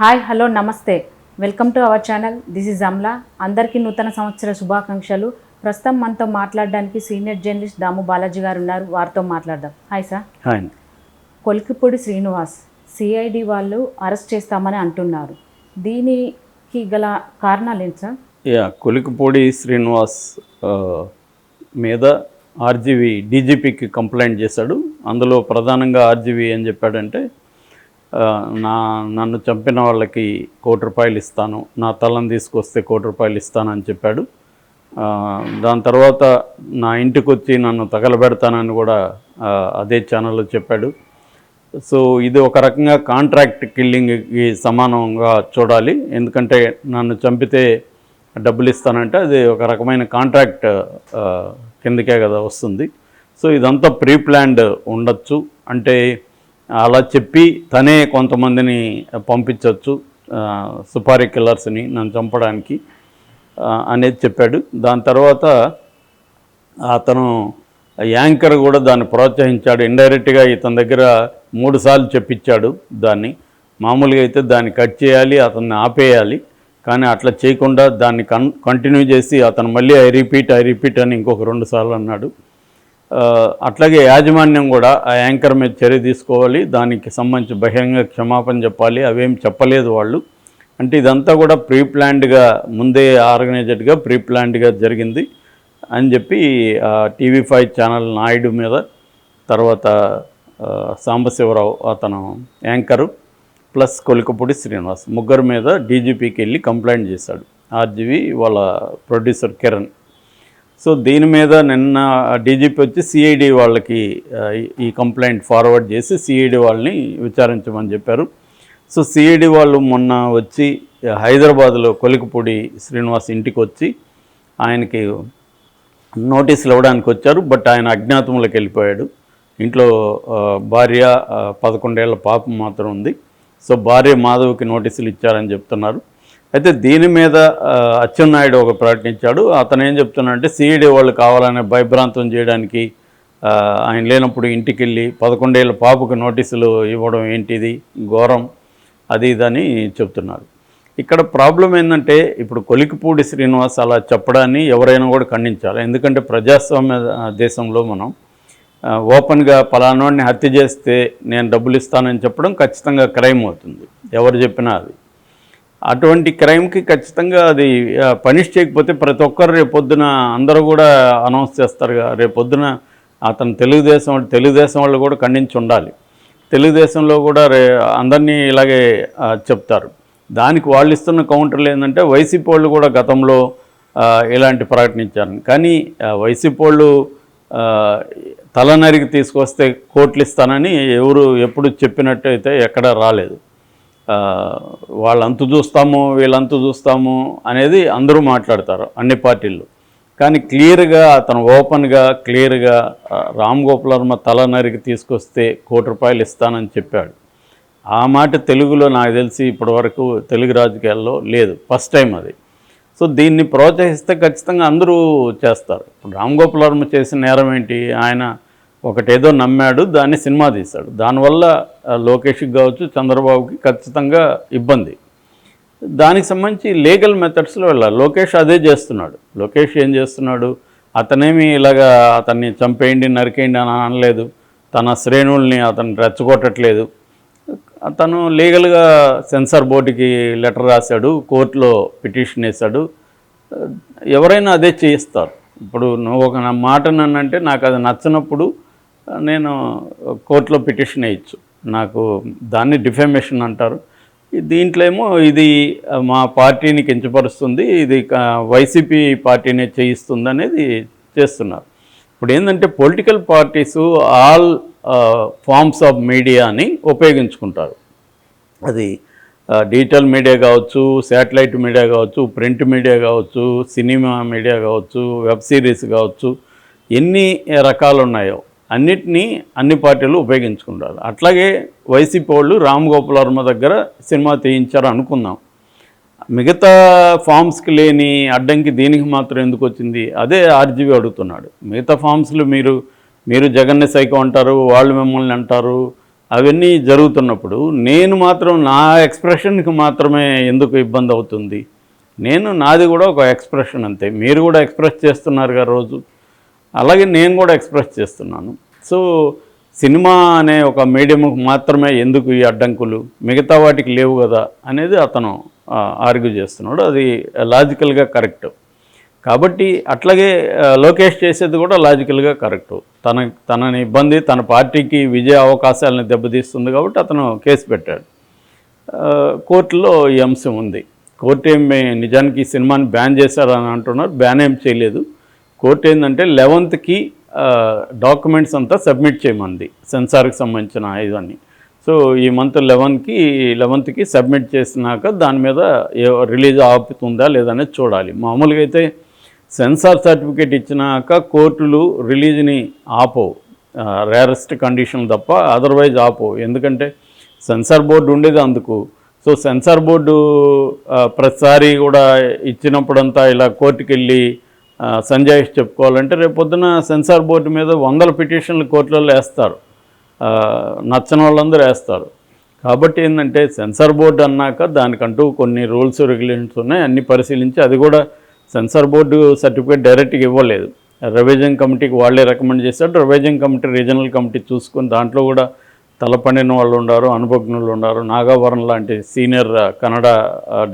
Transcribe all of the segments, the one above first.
Hi hello నమస్తే. Welcome to our channel. This is Amla. అందరికీ నూతన సంవత్సర శుభాకాంక్షలు. ప్రస్తుతం మనతో మాట్లాడడానికి సీనియర్ జర్నలిస్ట్ దాము బాలాజీ గారు ఉన్నారు. వారితో మాట్లాడదాం. Hi sir. Hi. Kolikipudi Srinivas CID వాళ్ళు అరెస్ట్ చేస్తామని అంటున్నారు. దీనికి గల కారణాలు ఏంటి సార్? యా కొలికపూడి శ్రీనివాస్ మీద ఆర్జీవి డీజీపీకి కంప్లైంట్ చేశాడు. అందులో ప్రధానంగా ఆర్జీవి ఏం చెప్పాడంటే నా నన్ను చంపిన వాళ్ళకి కోటి రూపాయలు ఇస్తాను నా తలను తీసుకొస్తే కోటి రూపాయలు ఇస్తాను అని చెప్పాడు. దాని తర్వాత నా ఇంటికి వచ్చి నన్ను తగలబెడతానని కూడా అదే ఛానల్లో చెప్పాడు. సో ఇది ఒక రకంగా కాంట్రాక్ట్ కిల్లింగ్కి సమానంగా చూడాలి. ఎందుకంటే నన్ను చంపితే డబ్బులు ఇస్తానంటే అది ఒక రకమైన కాంట్రాక్ట్ కిందకే కదా వస్తుంది. సో ఇదంతా ప్రీ ప్లాన్డ్ ఉండొచ్చు. అంటే అలా చెప్పి తనే కొంతమందిని పంపించవచ్చు సుపారీ కిల్లర్స్ని నన్ను చంపడానికి అనేది చెప్పాడు. దాని తర్వాత అతను యాంకర్ కూడా దాన్ని ప్రోత్సహించాడు. ఇండైరెక్ట్గా ఇతని దగ్గర మూడు సార్లు చెప్పించాడు దాన్ని. మామూలుగా అయితే దాన్ని కట్ చేయాలి అతన్ని ఆపేయాలి కానీ అట్లా చేయకుండా దాన్ని కన్ కంటిన్యూ చేసి అతను మళ్ళీ ఐ రిపీట్ ఐ రిపీట్ అని ఇంకొక రెండు సార్లు అన్నాడు. అట్లాగే యాజమాన్యం కూడా ఆ యాంకర్ మీద చర్య తీసుకోవాలి. దానికి సంబంధించి బహిరంగ క్షమాపణ చెప్పాలి. అవేం చెప్పలేదు వాళ్ళు. అంటే ఇదంతా కూడా ప్రీ ప్లాన్డ్గా ముందే ఆర్గనైజ్డ్గా ప్రీ ప్లాన్డ్గా జరిగింది అని చెప్పి టీవీ ఫైవ్ ఛానల్ నాయుడు మీద తర్వాత సాంబశివరావు అతను యాంకరు ప్లస్ కొలికపూడి శ్రీనివాస్ ముగ్గురు మీద డీజీపీకి వెళ్ళి కంప్లైంట్ చేశాడు. ఆర్జీవి వాళ్ళ ప్రొడ్యూసర్ కిరణ్. సో దీని మీద నిన్న డీజీపీ వచ్చి సిఐడి వాళ్ళకి ఈ- కంప్లైంట్ ఫార్వర్డ్ చేసి సిఐడి వాళ్ళని విచారించమని చెప్పారు. సో సిఐడి వాళ్ళు మొన్న వచ్చి హైదరాబాద్లో కొలికపూడి శ్రీనివాస్ ఇంటికి వచ్చి ఆయనకి నోటీసులు ఇవ్వడానికి వచ్చారు. బట్ ఆయన అజ్ఞాతంలోకి వెళ్ళిపోయాడు. ఇంట్లో భార్య పదకొండేళ్ళ పాపం మాత్రం ఉంది. సో భార్య మాధవ్కి నోటీసులు ఇచ్చారని చెప్తున్నారు. అయితే దీని మీద అచ్చెన్నాయుడు ఒక ప్రకటించాడు. అతను ఏం చెప్తున్నాడంటే సిఈడి వాళ్ళు కావాలనే భయభ్రాంతం చేయడానికి ఆయన లేనప్పుడు ఇంటికి వెళ్ళి పదకొండేళ్ళ పాపకు నోటీసులు ఇవ్వడం ఏంటిది ఘోరం అది ఇదని చెప్తున్నారు. ఇక్కడ ప్రాబ్లం ఏంటంటే ఇప్పుడు కొలికిపూడి శ్రీనివాస్ అలా చెప్పడాన్ని ఎవరైనా కూడా ఖండించాలి. ఎందుకంటే ప్రజాస్వామ్య దేశంలో మనం ఓపెన్గా పలానాడిని హత్య చేస్తే నేను డబ్బులు ఇస్తానని చెప్పడం ఖచ్చితంగా క్రైమ్ అవుతుంది. ఎవరు చెప్పినా అది. అటువంటి క్రైమ్కి ఖచ్చితంగా అది పనిష్ చేయకపోతే ప్రతి ఒక్కరు రేపొద్దున అందరూ కూడా అనౌన్స్ చేస్తారు రేపొద్దున అతను తెలుగుదేశం వాళ్ళు తెలుగుదేశం వాళ్ళు కూడా ఖండించి ఉండాలి. తెలుగుదేశంలో కూడా రే అందరినీ ఇలాగే చెప్తారు. దానికి వాళ్ళు ఇస్తున్న కౌంటర్లు ఏంటంటే వైసీపీ వాళ్ళు కూడా గతంలో ఇలాంటి ప్రకటించారు. కానీ వైసీపీ వాళ్ళు తలనరికి తీసుకొస్తే కోట్లు ఇస్తానని ఎవరు ఎప్పుడు చెప్పినట్టు అయితే ఎక్కడా రాలేదు. వాళ్ళంత చూస్తాము వీళ్ళంత చూస్తాము అనేది అందరూ మాట్లాడతారు అన్ని పార్టీలు కానీ క్లియర్గా అతను ఓపెన్గా క్లియర్గా రామ్ గోపాల్ వర్మ తల నరికి తీసుకొస్తే కోటి రూపాయలు ఇస్తానని చెప్పాడు. ఆ మాట తెలుగులో నాకు తెలిసి ఇప్పటివరకు తెలుగు రాజకీయాల్లో లేదు. ఫస్ట్ టైం అది. సో దీన్ని ప్రోత్సహిస్తే ఖచ్చితంగా అందరూ చేస్తారు. ఇప్పుడు రామ్ గోపాల్ వర్మ చేసిన నేరం ఏంటి? ఆయన ఒకటేదో నమ్మాడు దాన్ని సినిమా తీశాడు. దానివల్ల లోకేష్కి కావచ్చు చంద్రబాబుకి ఖచ్చితంగా ఇబ్బంది. దానికి సంబంధించి లీగల్ మెథడ్స్లో వెళ్ళాలి. లోకేష్ అదే చేస్తున్నాడు. లోకేష్ ఏం చేస్తున్నాడు? అతనేమి ఇలాగా అతన్ని చంపేయండి నరికేయండి అని అనలేదు. తన శ్రేణుల్ని అతను రెచ్చగొట్టట్లేదు. అతను లీగల్గా సెన్సార్ బోర్డుకి లెటర్ రాశాడు కోర్టులో పిటిషన్ వేశాడు. ఎవరైనా అదే చేయిస్తారు. ఇప్పుడు నువ్వు ఒక నా మాట నన్నంటే నాకు అది నచ్చినప్పుడు నేను కోర్టులో పిటిషన్ వేయచ్చు. నాకు దాన్ని డిఫెమేషన్ అంటారు. దీంట్లో ఏమో ఇది మా పార్టీని కించపరుస్తుంది ఇది వైసీపీ పార్టీనే చేయిస్తుంది అనేది చేస్తున్నారు. ఇప్పుడు ఏంటంటే political parties all forms of మీడియాని ఉపయోగించుకుంటారు. అది డిజిటల్ మీడియా కావచ్చు శాటిలైట్ మీడియా కావచ్చు ప్రింట్ మీడియా కావచ్చు సినిమా మీడియా కావచ్చు వెబ్ సిరీస్ కావచ్చు ఎన్ని రకాలు ఉన్నాయో అన్నిటినీ అన్ని పార్టీలు ఉపయోగించుకుంటారు. అట్లాగే వైసీపీ వాళ్ళు రామ్ గోపాల్ వర్మ దగ్గర సినిమా తీయించారు అనుకుందాం. మిగతా ఫామ్స్కి లేని అడ్డంకి దీనికి మాత్రం ఎందుకు వచ్చింది? అదే ఆర్జీవి అడుగుతున్నాడు. మిగతా ఫామ్స్లు మీరు మీరు జగన్ని సైకో అంటారు వాళ్ళు మిమ్మల్ని అంటారు అవన్నీ జరుగుతున్నప్పుడు నేను మాత్రం నా ఎక్స్ప్రెషన్కి మాత్రమే ఎందుకు ఇబ్బంది అవుతుంది? నేను నాది కూడా ఒక ఎక్స్ప్రెషన్ అంతే. మీరు కూడా ఎక్స్ప్రెస్ చేస్తున్నారుగా రోజు. అలాగే నేను కూడా ఎక్స్ప్రెస్ చేస్తున్నాను. సో సినిమా అనే ఒక మీడియంకు మాత్రమే ఎందుకు ఈ అడ్డంకులు? మిగతా వాటికి లేవు కదా అనేది అతను ఆర్గ్యూ చేస్తున్నాడు. అది లాజికల్గా కరెక్ట్. కాబట్టి అట్లాగే లోకేష్ చేసేది కూడా లాజికల్గా కరెక్ట్. తన తనని ఇబ్బంది తన పార్టీకి విజయ అవకాశాలను దెబ్బతీస్తుంది కాబట్టి అతను కేసు పెట్టాడు. కోర్టులో ఈ అంశం ఉంది. కోర్టు ఏమి నిజానికి సినిమాని బ్యాన్ చేశారని అంటున్నారు. బ్యాన్ ఏం చేయలేదు. కోర్టు ఏంటంటే లెవెంత్కి డాక్యుమెంట్స్ అంతా సబ్మిట్ చేయమంది సెన్సార్కి సంబంధించిన ఇవన్నీ. సో ఈ మంత్ లెవెన్కి లెవెన్త్కి సబ్మిట్ చేసినాక దాని మీద రిలీజ్ ఆపుతుందా లేదనేది చూడాలి. మామూలుగా అయితే సెన్సార్ సర్టిఫికేట్ ఇచ్చినాక కోర్టులు రిలీజ్ని ఆపవు రేరెస్ట్ కండిషన్ తప్ప అదర్వైజ్ ఆపవు. ఎందుకంటే సెన్సార్ బోర్డు ఉండేది అందుకు. సో సెన్సార్ బోర్డు ప్రతిసారి కూడా ఇచ్చినప్పుడంతా ఇలా కోర్టుకెళ్ళి సంజాయిష్ సంజయ్ చెప్పుకోవాలంటే రేపు పొద్దున సెన్సార్ బోర్డు మీద వందల పిటిషన్లు కోర్టులలో వేస్తారు. నచ్చని వాళ్ళందరూ వేస్తారు. కాబట్టి ఏంటంటే సెన్సార్ బోర్డు అన్నాక దానికంటూ కొన్ని రూల్స్ రెగ్యులేషన్స్ ఉన్నాయి. అన్ని పరిశీలించి అది కూడా సెన్సార్ బోర్డు సర్టిఫికేట్ డైరెక్ట్గా ఇవ్వలేదు. రివిజన్ కమిటీకి వాళ్ళే రికమెండ్ చేశారు. రివిజన్ కమిటీ రీజనల్ కమిటీ చూసుకొని దాంట్లో కూడా తలపండిన వాళ్ళు ఉన్నారు అనుభజ్ఞులు ఉన్నారు. నాగావరం లాంటి సీనియర్ కన్నడ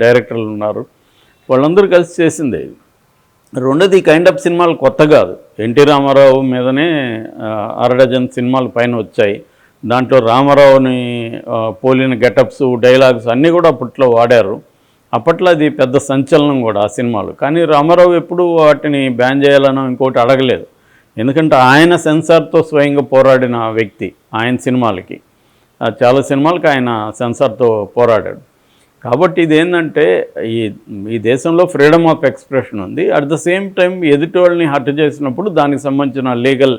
డైరెక్టర్లు ఉన్నారు. వాళ్ళందరూ కలిసి చేసింది. రెండోది ఈ కైండ్ ఆఫ్ సినిమాలు కొత్త కాదు. ఎన్టీ రామారావు మీదనే అరడజన్ సినిమాలు పైన వచ్చాయి. దాంట్లో రామారావుని పోలిన గెటప్స్ డైలాగ్స్ అన్నీ కూడా అప్పట్లో వాడారు. అప్పట్లో అది పెద్ద సంచలనం కూడా ఆ సినిమాలు. కానీ రామారావు ఎప్పుడు వాటిని బ్యాన్ చేయాలనో ఇంకోటి అడగలేదు. ఎందుకంటే ఆయన సెన్సార్తో స్వయంగా పోరాడిన వ్యక్తి ఆయన సినిమాలకి. చాలా సినిమాలకి ఆయన సెన్సార్తో పోరాడాడు. కాబట్టి ఇదేంటంటే ఈ ఈ దేశంలో ఫ్రీడమ్ ఆఫ్ ఎక్స్ప్రెషన్ ఉంది. అట్ ద సేమ్ టైం ఎదుటి వాళ్ళని హర్ట్ చేసినప్పుడు దానికి సంబంధించిన లీగల్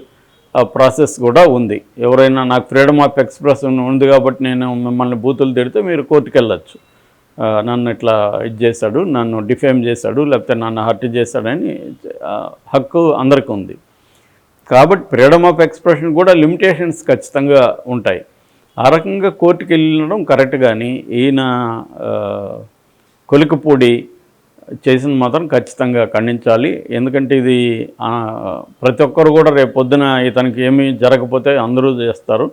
ప్రాసెస్ కూడా ఉంది. ఎవరైనా నాకు ఫ్రీడమ్ ఆఫ్ ఎక్స్ప్రెషన్ ఉంది కాబట్టి నేను మిమ్మల్ని బూతులు తిడితే మీరు కోర్టుకు వెళ్ళచ్చు. నన్ను ఇట్లా ఇది చేశాడు నన్ను డిఫేమ్ చేశాడు లేకపోతే నన్ను హర్ట్ చేశాడని హక్కు అందరికీ ఉంది కాబట్టి ఫ్రీడమ్ ఆఫ్ ఎక్స్ప్రెషన్ కూడా లిమిటేషన్స్ ఖచ్చితంగా ఉంటాయి. ఆ రకంగా కోర్టుకి వెళ్ళడం కరెక్ట్ కానీ ఈయన కొలికపూడి చేసిన మాత్రం ఖచ్చితంగా ఖండించాలి. ఎందుకంటే ఇది ప్రతి ఒక్కరు కూడా రేపు పొద్దున ఇతనికి ఏమీ జరగకపోతే అందరూ చేస్తారు.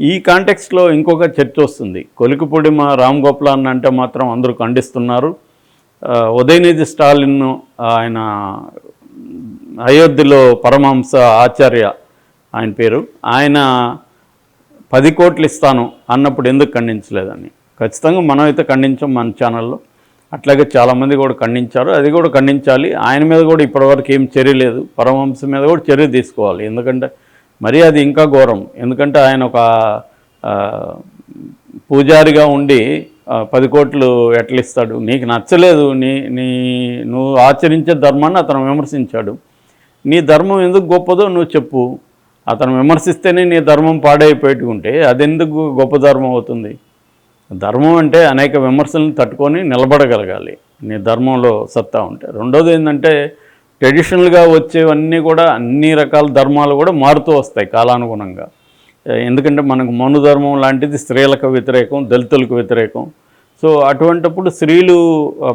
ఈ కాంటెక్స్లో ఇంకొక చర్చ వస్తుంది. కొలికపూడి మా రామ్ గోపాలన్ అంటే మాత్రం అందరూ ఖండిస్తున్నారు. ఉదయనిధి స్టాలిన్ ఆయన అయోధ్యలో పరమహంస ఆచార్య ఆయన పేరు. ఆయన పది కోట్లు ఇస్తాను అన్నప్పుడు ఎందుకు ఖండించలేదని? ఖచ్చితంగా మనం అయితే ఖండించాం మన ఛానల్లో. అట్లాగే చాలామంది కూడా ఖండించారు. అది కూడా ఖండించాలి. ఆయన మీద కూడా ఇప్పటివరకు ఏం చర్య లేదు. పరమహంస మీద కూడా చర్య తీసుకోవాలి. ఎందుకంటే మరీ అది ఇంకా ఘోరం. ఎందుకంటే ఆయన ఒక పూజారిగా ఉండి పది కోట్లు ఎట్లిస్తాడు? నీకు నచ్చలేదు. నీ నీ నువ్వు ఆచరించే ధర్మాన్ని అతను విమర్శించాడు. నీ ధర్మం ఎందుకు గొప్పదో నువ్వు చెప్పు. అతను విమర్శిస్తేనే నీ ధర్మం పాడైపోయేట్టుకుంటే అదెందుకు గొప్ప ధర్మం అవుతుంది? ధర్మం అంటే అనేక విమర్శలను తట్టుకొని నిలబడగలగాలి. నీ ధర్మంలో సత్తా ఉంటే. రెండోది ఏంటంటే ట్రెడిషనల్గా వచ్చేవన్నీ కూడా అన్ని రకాల ధర్మాలు కూడా మారుతూ వస్తాయి కాలానుగుణంగా. ఎందుకంటే మనకు మను ధర్మం లాంటిది స్త్రీలకు వ్యతిరేకం దళితులకు వ్యతిరేకం. సో అటువంటప్పుడు స్త్రీలు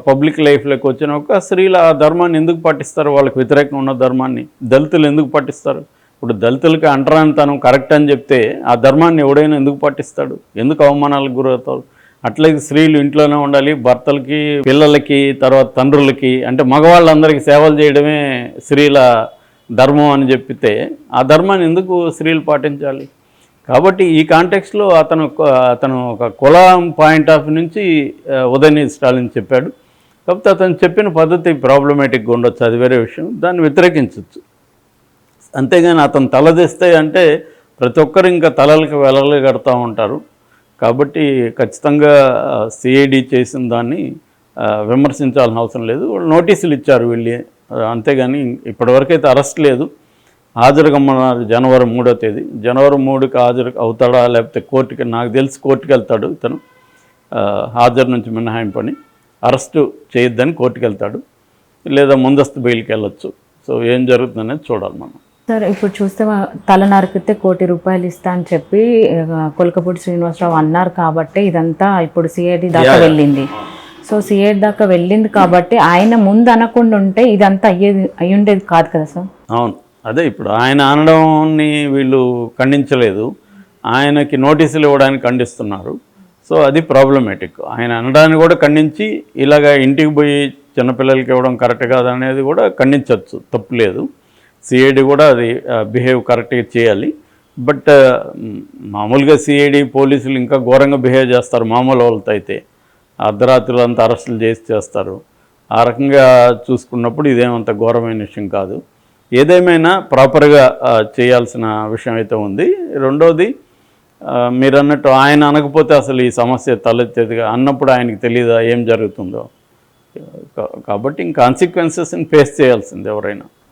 పబ్లిక్ లైఫ్లోకి వచ్చినాక స్త్రీలు ఆ ధర్మాన్ని ఎందుకు పాటిస్తారు? వాళ్ళకి వ్యతిరేకంగా ఉన్న ధర్మాన్ని దళితులు ఎందుకు పాటిస్తారు? ఇప్పుడు దళితులకి అంటరానితనం కరెక్ట్ అని చెప్తే ఆ ధర్మాన్ని ఎవడైనా ఎందుకు పాటిస్తాడు? ఎందుకు అవమానాలకు గురవుతాడు? అట్లాగే స్త్రీలు ఇంట్లోనే ఉండాలి భర్తలకి పిల్లలకి తర్వాత తండ్రులకి అంటే మగవాళ్ళందరికీ సేవలు చేయడమే స్త్రీల ధర్మం అని చెప్పితే ఆ ధర్మాన్ని ఎందుకు స్త్రీలు పాటించాలి? కాబట్టి ఈ కాంటెక్స్లో అతను అతను ఒక కులం పాయింట్ ఆఫ్ నుంచి ఆ, స్టాలిన్ చెప్పాడు. కాకపోతే అతను చెప్పిన పద్ధతి ప్రాబ్లమేటిక్గా ఉండొచ్చు అది వేరే విషయం. దాన్ని వ్యతిరేకించవచ్చు అంతేగాని అతను తలదిస్తే అంటే ప్రతి ఒక్కరు ఇంకా తలలకి వెలలు కడతా ఉంటారు. కాబట్టి ఖచ్చితంగా సిఐడి చేసిన దాన్ని విమర్శించాల్సిన అవసరం లేదు. వాళ్ళు నోటీసులు ఇచ్చారు వెళ్ళి. అంతేగాని ఇప్పటివరకైతే అరెస్ట్ లేదు. హాజరుగమ్మన్నారు జనవరి మూడో తేదీ. జనవరి మూడుకి హాజరు అవుతాడా లేకపోతే కోర్టుకి నాకు తెలిసి కోర్టుకి వెళ్తాడు ఇతను. హాజరు నుంచి మినహాయింపని అరెస్టు చేయొద్దని కోర్టుకు వెళ్తాడు. లేదా ముందస్తు బెయిల్కి వెళ్ళొచ్చు. సో ఏం జరుగుతుందనేది చూడాలి మనం. సార్ ఇప్పుడు చూస్తే తల నరికితే కోటి రూపాయలు ఇస్తా అని చెప్పి కొలకపూడి శ్రీనివాసరావు అన్నారు కాబట్టి ఇదంతా ఇప్పుడు సిఐడి దాకా వెళ్ళింది. సో సిఐడి దాకా వెళ్ళింది కాబట్టి ఆయన ముందు అనకుండా ఉంటే ఇదంతా అయ్యేది అయ్యి ఉండేది కాదు కదా సార్? అవును. అదే ఇప్పుడు ఆయన అనడాన్ని వీళ్ళు ఖండించలేదు. ఆయనకి నోటీసులు ఇవ్వడానికి ఖండిస్తున్నారు. సో అది ప్రాబ్లమేటిక్ ఆయన అనడాన్ని కూడా ఖండించి ఇలాగ ఇంటికి పోయి చిన్నపిల్లలకి ఇవ్వడం కరెక్ట్ కాదనేది కూడా ఖండించవచ్చు తప్పులేదు. సిఐడి కూడా అది బిహేవ్ కరెక్ట్గా చేయాలి. బట్ మామూలుగా సిఐడి పోలీసులు ఇంకా ఘోరంగా బిహేవ్ చేస్తారు మామూలు వాళ్ళతో అయితే. అర్ధరాత్రులు అంతా అరెస్టులు చేసి చేస్తారు. ఆ రకంగా చూసుకున్నప్పుడు ఇదేమంత ఘోరమైన విషయం కాదు. ఏదేమైనా ప్రాపర్గా చేయాల్సిన విషయం అయితే ఉంది. రెండోది మీరు అన్నట్టు ఆయన అనకపోతే అసలు ఈ సమస్య తలెత్తేదిగా అన్నప్పుడు ఆయనకి తెలియదా ఏం జరుగుతుందో. కాబట్టి ఇంకా కాన్సిక్వెన్సెస్ని ఫేస్ చేయాల్సింది ఎవరైనా.